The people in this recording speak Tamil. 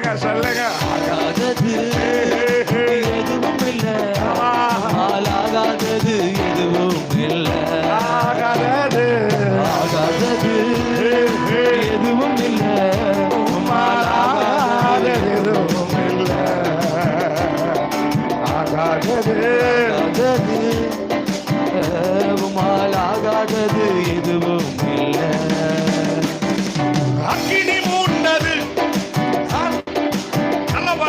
சொல்லுங்க சொல்லுங்க. ஆகாதது எதுவும் இல்லை ஆளாகாதது எதுவும் இல்லை ஆகாதது ஆகாதது எதுவும் இல்லை ஆளாகாதது எதுவும் இல்லை ஆகாதது ஆகாதது ஆளாகாதது எதுவும் இல்லை அக்கினி மூட